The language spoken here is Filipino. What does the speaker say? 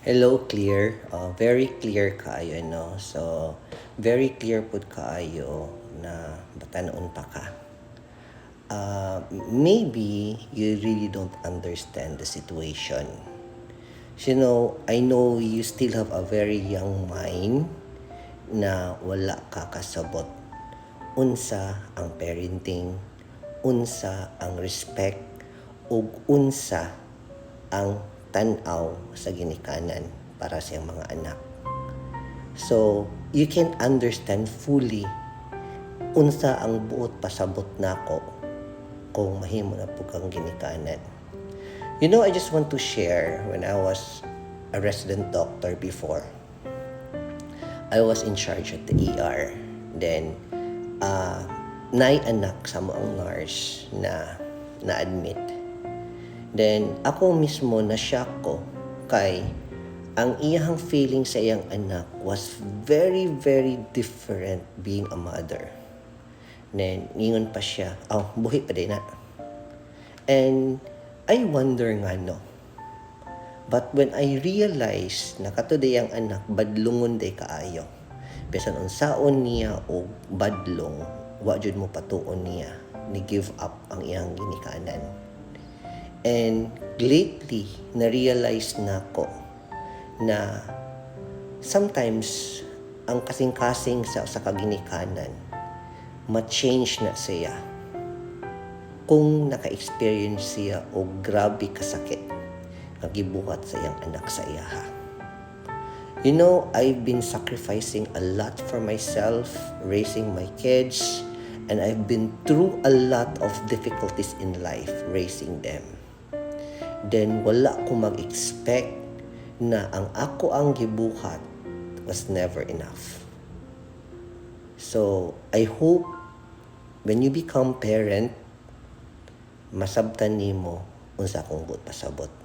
Hello, clear. Uh, very clear kaayo, no? So, very clear pud kaayo na batanon pa ka. Uh, maybe you really don't understand the situation. You know, I know you still have a very young mind na wala ka kasabot. Unsa ang parenting, unsa ang respect, ug unsa ang tanaw sa ginikanan para sa iyang mga anak. So, you can understand fully unsa ang buot pasabot nako kung mahimo na po kang ginikanan. You know, I just want to share when I was a resident doctor before. I was in charge at the ER. Then, uh, nay anak sa mga nurse na na-admit. Then, ako mismo na-shock ko kay ang iyang feeling sa iyang anak was very, very different being a mother. Then, ningon pa siya, oh, buhi pa din na. And, I wonder nga no, But when I realized na katuday ang anak badlungon day kaayo. Bisan unsaon niya o badlong, wa jud mo patuon niya ni give up ang iyang ginikanan. And lately, na-realize na ko na sometimes ang kasing-kasing sa, sa kaginikanan, ma-change na siya kung naka-experience siya o grabe kasakit nga gibuhat sa iyang anak sa iyaha. You know, I've been sacrificing a lot for myself, raising my kids, and I've been through a lot of difficulties in life raising them. Then wala ko mag-expect na ang ako ang gibuhat was never enough. So, I hope when you become parent, masabtan nimo unsa akong pasabot.